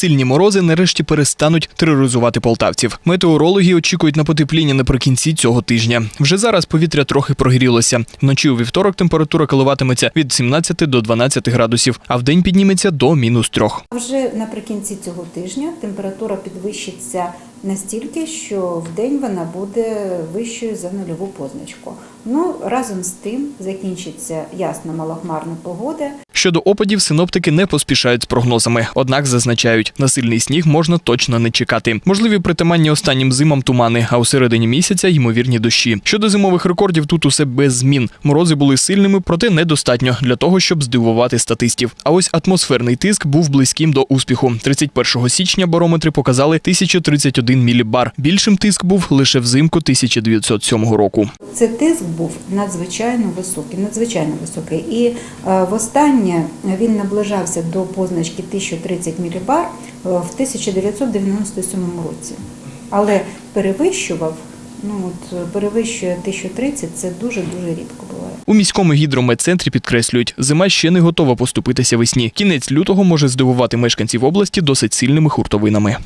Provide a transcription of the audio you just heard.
сильні морози нарешті перестануть тероризувати полтавців. Метеорологи очікують на потепління наприкінці цього тижня. Вже зараз повітря трохи прогрілося. Вночі у вівторок температура коливатиметься від 17 до 12 градусів, а вдень підніметься до мінус 3. Вже наприкінці цього тижня температура підвищиться настільки, що в день вона буде вищою за нульову позначку. Ну разом з тим закінчиться ясна малохмарна погода. Щодо опадів, синоптики не поспішають з прогнозами, однак зазначають, на сильний сніг можна точно не чекати. Можливі притаманні останнім зимам тумани, а у середині місяця ймовірні дощі. Щодо зимових рекордів, тут усе без змін. Морози були сильними, проте недостатньо для того, щоб здивувати статистів. А ось атмосферний тиск був близьким до успіху. 31 січня барометри показали 1031 мілібар. Більшим тиск був лише взимку 1907 року. Цей тиск був надзвичайно високий, надзвичайно високий. І е, востаннє він наближався до позначки 1030 мілібар е, в 1997 році. Але перевищував, ну от перевищує 1030, це дуже дуже рідко буває. У міському гідрометцентрі підкреслюють, зима ще не готова поступитися весні. Кінець лютого може здивувати мешканців області досить сильними хуртовинами.